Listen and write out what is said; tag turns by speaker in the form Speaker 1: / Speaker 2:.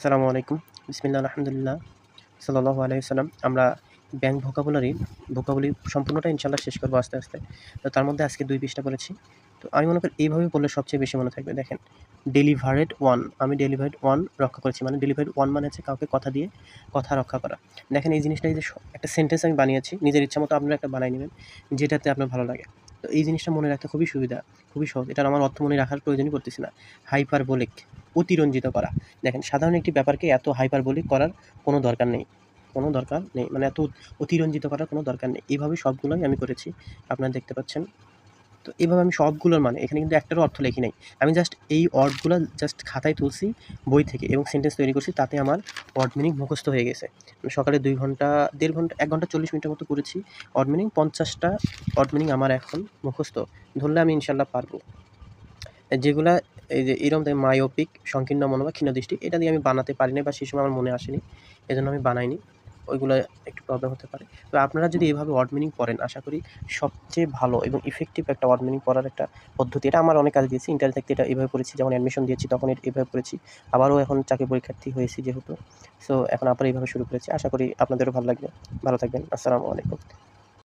Speaker 1: আসসালামু আলাইকুম। বিসমিল্লা আলহামদুলিল্লাহ সাল্লাহ আলাইসাল্লাম আমরা ব্যাংক ভোকাবুলারি ভোকাবুলি সম্পূর্ণটা ইনশাল্লাহ শেষ করব আস্তে আস্তে। তো তার মধ্যে আজকে দুই পৃষ্ঠা করেছি তো আমি মনে করি এইভাবে বললে সবচেয়ে বেশি মনে থাকবে। দেখেন ডেলিভারেড ওয়ান আমি ডেলিভারেড ওয়ান রক্ষা করেছি। মানে ডেলিভারেড ওয়ান মানে হচ্ছে কাউকে কথা দিয়ে কথা রক্ষা করা। দেখেন, এই জিনিসটা যে একটা সেন্টেন্স আমি বানিয়েছি, নিজের ইচ্ছা মতো আপনারা একটা বানিয়ে নেবেন, যেটাতে আপনার ভালো লাগে। তো এই জিনিসটা মনে রাখতে খুবই সুবিধা, খুবই সহজ। এটার আমার অর্থ মনে রাখার প্রয়োজনই পড়তেছি না। হাইপারবোলিক। অতিরঞ্জিত করা। দেখেন, সাধারণ একটি ব্যাপারকে এত হাইপার হাইপারবোলিক করার কোনো দরকার নেই। কোনো দরকার নেই মানে এত অতিরঞ্জিত করার কোনো দরকার নেই। এইভাবে সবগুলোই আমি করেছি, আপনারা দেখতে পাচ্ছেন। তো এইভাবে আমি সবগুলোর মানে এখানে কিন্তু একটারও অর্থ লেখি নাই। আমি জাস্ট এই ওয়ার্ডগুলো জাস্ট খাতায় তুলছি বই থেকে এবং সেন্টেন্স তৈরি করছি, তাতে আমার ওয়ার্ড মিনিং মুখস্থ হয়ে গেছে। আমি সকালে দুই ঘণ্টা, দেড় ঘণ্টা, এক ঘণ্টা চল্লিশ মিনিটের মতো করেছি। ওয়ার্ড মিনিং পঞ্চাশটা ওয়ার্ড মিনিং আমার এখন মুখস্থ। ধরলে আমি ইনশাল্লাহ পারব। যেগুলা এই যে এরকম তাই মায়োপিক, সংকীর্ণ মনো বা ক্ষীণ দৃষ্টি, এটা দিয়ে আমি বানাতে পারি পারিনি বা সেই সময় আমার মনে আসেনি, এজন্য আমি বানাইনি। ওইগুলো একটু প্রবলেম হতে পারে। তো আপনারা যদি এভাবে ওয়ার্ড মিনিং পড়েন, আশা করি সবচেয়ে ভালো এবং ইফেক্টিভ একটা ওয়ার্ড মিনিং পড়ার একটা পদ্ধতি। এটা আমার অনেক কাজে দিয়েছি ইন্টার থেকে এটা এভাবে পড়েছি যখন অ্যাডমিশন দিয়েছি, তখন এভাবে পড়েছি। আবারও এখন চাকরি পরীক্ষার্থী হয়েছি যেহেতু। সো এখন আবার এইভাবে শুরু করেছি। আশা করি আপনাদেরও ভালো লাগবে। ভালো থাকবেন। আসসালামু আলাইকুম।